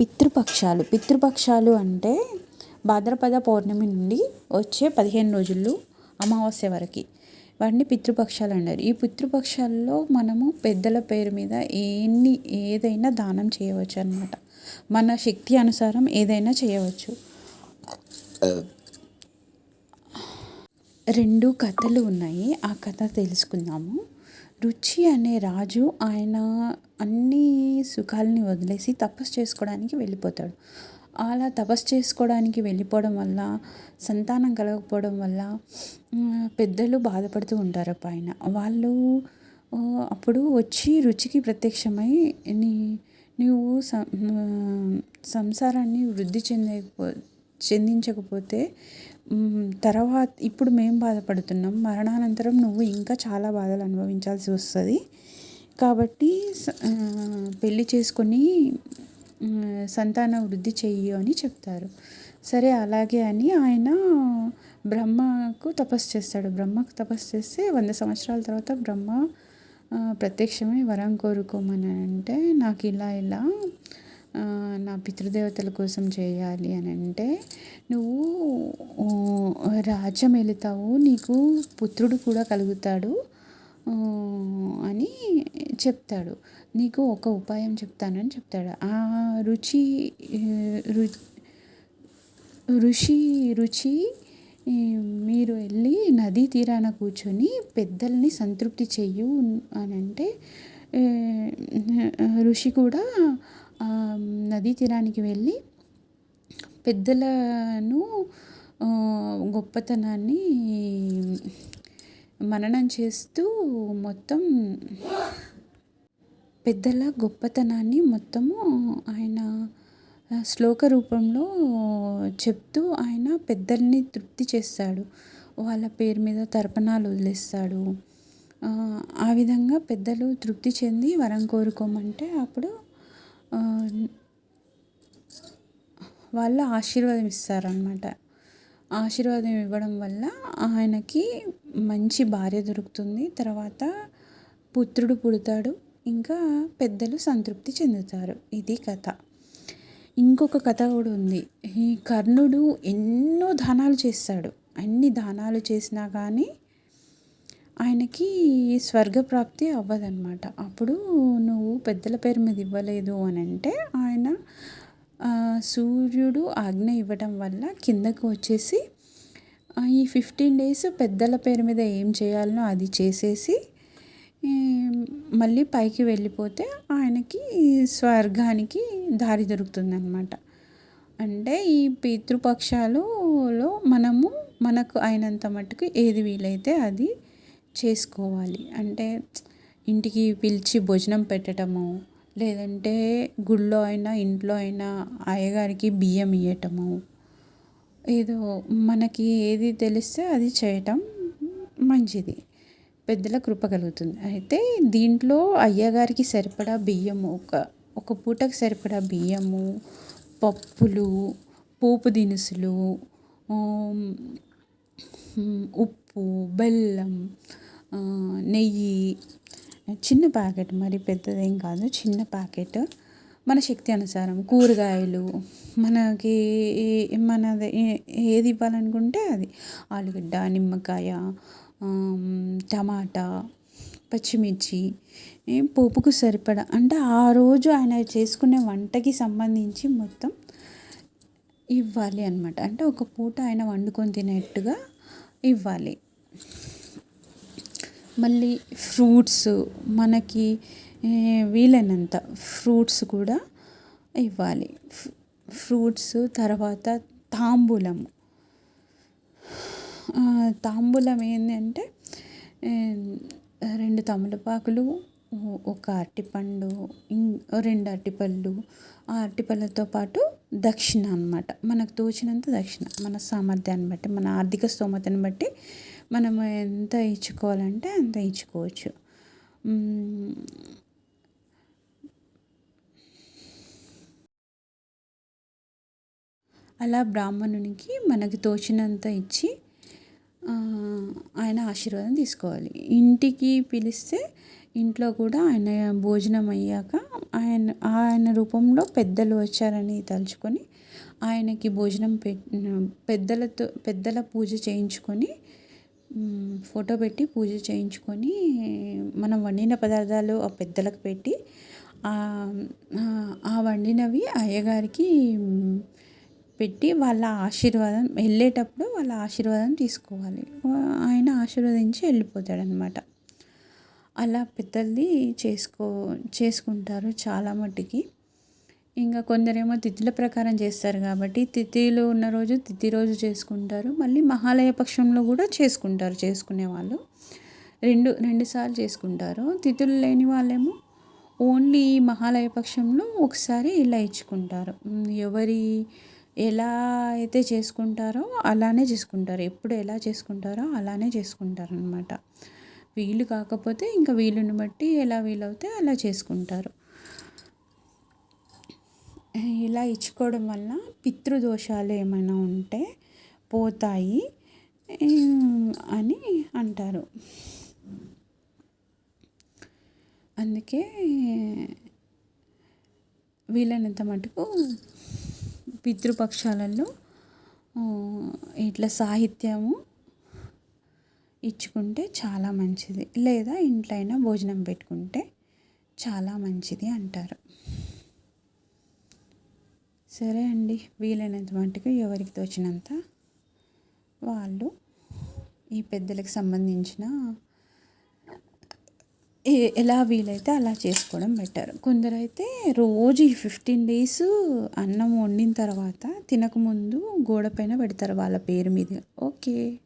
పితృపక్షాలు. పితృపక్షాలు అంటే భాద్రపద పౌర్ణమి నుండి వచ్చే పదిహేను రోజులు అమావాస్య వరకు. వాటిని పితృపక్షాలు అంటారు. ఈ పితృపక్షాల్లో మనము పెద్దల పేరు మీద ఎన్ని ఏదైనా దానం చేయవచ్చు అనమాట మన శక్తి అనుసారం ఏదైనా చేయవచ్చు. రెండు కథలు ఉన్నాయి. ఆ కథ తెలుసుకుందాము. రుచి అనే రాజు ఆయన అన్ని సుఖాలని వదిలేసి తపస్సు చేసుకోవడానికి వెళ్ళిపోతాడు. అలా తపస్సు చేసుకోవడానికి వెళ్ళిపోవడం వల్ల సంతానం కలగకపోవడం వల్ల పెద్దలు బాధపడుతూ ఉంటారు పైన వాళ్ళు అప్పుడు వచ్చి రుచికి ప్రత్యక్షమై నీ నువ్వు సంసారాన్ని వృద్ధి చెందకపో చెందించకపోతే తర్వాత ఇప్పుడు మేము బాధపడుతున్నాం. మరణానంతరం నువ్వు ఇంకా చాలా బాధలు అనుభవించాల్సి వస్తుంది. కాబట్టి పెళ్ళి చేసుకొని సంతాన వృద్ధి చెయ్యి అని చెప్తారు. సరే అలాగే అని ఆయన బ్రహ్మకు తపస్సు చేస్తాడు. బ్రహ్మకు తపస్సు చేస్తే వంద సంవత్సరాల తర్వాత బ్రహ్మ ప్రత్యక్షమై వరం కోరుకోమని అంటే నాకు ఇలా ఇలా నా పితృదేవతల కోసం చేయాలి అని అంటే నువ్వు రాజ్యం వెళుతావు నీకు పుత్రుడు కూడా కలుగుతాడు అని చెప్తాడు. నీకు ఒక ఉపాయం చెప్తానని చెప్తాడు. ఆ రుచి ఋషి రుచి మీరు వెళ్ళి నదీ తీరాన కూర్చొని పెద్దల్ని సంతృప్తి చెయ్యు అని అంటే ఋషి కూడా నదీ తీరానికి వెళ్ళి పెద్దలను గొప్పతనాన్ని మననం చేస్తూ మొత్తం పెద్దల గొప్పతనాన్ని మొత్తము ఆయన శ్లోక రూపంలో చెప్తూ ఆయన పెద్దల్ని తృప్తి చేస్తాడు. వాళ్ళ పేరు మీద తర్పణాలు వదిలేస్తాడు. ఆ విధంగా పెద్దలు తృప్తి చెంది వరం కోరుకోమంటే అప్పుడు వాళ్ళు ఆశీర్వాదం ఇస్తారనమాట ఆశీర్వాదం ఇవ్వడం వల్ల ఆయనకి మంచి భార్య దొరుకుతుంది. తర్వాత పుత్రుడు పుడతాడు. ఇంకా పెద్దలు సంతృప్తి చెందుతారు. ఇది కథ. ఇంకొక కథ కూడా ఉంది. ఈ కర్ణుడు ఎన్నో దానాలు చేస్తాడు. అన్ని దానాలు చేసినా కానీ ఆయనకి స్వర్గప్రాప్తి అవ్వదన్నమాట. అప్పుడు నువ్వు పెద్దల పేరు మీద ఇవ్వలేదు అని అంటే ఆయన సూర్యుడు ఆజ్ఞ ఇవ్వడం వల్ల కిందకు వచ్చేసి ఈ ఫిఫ్టీన్ డేస్ పెద్దల పేరు మీద ఏం చేయాలనో అది చేసేసి మళ్ళీ పైకి వెళ్ళిపోతే ఆయనకి స్వర్గానికి దారి దొరుకుతుందన్నమాట. అంటే ఈ పితృపక్షాలలో మనము మనకు అయినంత మట్టుకు ఏది వీలైతే అది చేసుకోవాలి. అంటే ఇంటికి పిలిచి భోజనం పెట్టడము లేదంటే గుళ్ళో అయినా ఇంట్లో అయినా అయ్యగారికి బియ్యం ఇవ్వటము ఏదో మనకి ఏది తెలిస్తే అది చేయటం మంచిది. పెద్దల కృప కలుగుతుంది. అయితే దీంట్లో అయ్యగారికి సరిపడా బియ్యము ఒక ఒక పూటకు సరిపడా బియ్యము పప్పులు పోపు దినుసులు ఉప్పు బెల్లం నెయ్యి చిన్న ప్యాకెట్ మరి పెద్దదేం కాదు చిన్న ప్యాకెట్. మన శక్తి అనుసారం కూరగాయలు మనకి మనది ఏది ఇవ్వాలనుకుంటే అది. ఆలుగడ్డ నిమ్మకాయ టమాటా పచ్చిమిర్చి పోపుకు సరిపడా అంటే ఆ రోజు ఆయన చేసుకునే వంటకి సంబంధించి మొత్తం ఇవ్వాలి అనమాట అంటే ఒక పూట ఆయన వండుకొని తినేట్టుగా ఇవ్వాలి. మళ్ళీ ఫ్రూట్స్ మనకి వీలైనంత ఫ్రూట్స్ కూడా ఇవ్వాలి. ఫ్రూట్స్ తర్వాత తాంబూలం తాంబూలం ఏంటంటే రెండు తమలపాకులు ఒక అరటిపండు రెండు అరటిపళ్ళు ఆ అరటిపళ్ళతో పాటు దక్షిణ అనమాట మనకు తోచినంత దక్షిణ మన సామర్థ్యాన్ని బట్టి మన ఆర్థిక స్తోమతను బట్టి మనం ఎంత ఇచ్చుకోవాలంటే అంత ఇచ్చుకోవచ్చు. అలా బ్రాహ్మణునికి మనకి తోచినంత ఇచ్చి ఆయన ఆశీర్వాదం తీసుకోవాలి. ఇంటికి పిలిస్తే ఇంట్లో కూడా ఆయన భోజనం అయ్యాక ఆయన ఆయన రూపంలో పెద్దలు వచ్చారని తలుచుకొని ఆయనకి భోజనం పె పెద్దలతో పెద్దల పూజ చేయించుకొని ఫోటో పెట్టి పూజ చేయించుకొని మనం వండిన పదార్థాలు ఆ పెద్దలకు పెట్టి ఆ వండినవి అయ్యగారికి పెట్టి వాళ్ళ ఆశీర్వాదం వెళ్ళేటప్పుడు వాళ్ళ ఆశీర్వాదం తీసుకోవాలి. ఆయన ఆశీర్వదించి వెళ్ళిపోతాడనమాట. అలా పెద్దల్ది చేసుకో చేసుకుంటారు చాలా మట్టుకి. ఇంకా కొందరేమో తిథుల ప్రకారం చేస్తారు కాబట్టి తిథిలో ఉన్న రోజు తిథి రోజు చేసుకుంటారు. మళ్ళీ మహాలయ పక్షంలో కూడా చేసుకుంటారు చేసుకునే వాళ్ళు. రెండు రెండుసార్లు చేసుకుంటారు. తిథులు లేని వాళ్ళేమో ఓన్లీ మహాలయ పక్షంలో ఒకసారి ఇలా ఇచ్చుకుంటారు. ఎవరి ఎలా అయితే చేసుకుంటారో అలానే చేసుకుంటారు. ఎప్పుడు ఎలా చేసుకుంటారో అలానే చేసుకుంటారు అనమాట వీలు కాకపోతే ఇంకా వీలుని బట్టి ఎలా వీలవుతే అలా చేసుకుంటారు. ఇలా ఇచ్చుకోవడం వల్ల పితృదోషాలు ఏమైనా ఉంటే పోతాయి అని అంటారు. అందుకే వీలైనంత మటుకు పితృపక్షాలలో ఇట్లా సాహిత్యము ఇచ్చుకుంటే చాలా మంచిది. లేదా ఇంట్లో అయినా భోజనం పెట్టుకుంటే చాలా మంచిది అంటారు. సరే అండి వీలైనంత మటుకు ఎవరికి తోచినంత వాళ్ళు ఈ పెద్దలకు సంబంధించిన ఏ- ఎలా వీలైతే అలా చేసుకోవడం బెటర్. కొందరైతే రోజు ఈ ఫిఫ్టీన్ డేస్ అన్నం వండిన తర్వాత తినకముందు గోడ పైన పెడతారు వాళ్ళ పేరు మీద. ఓకే.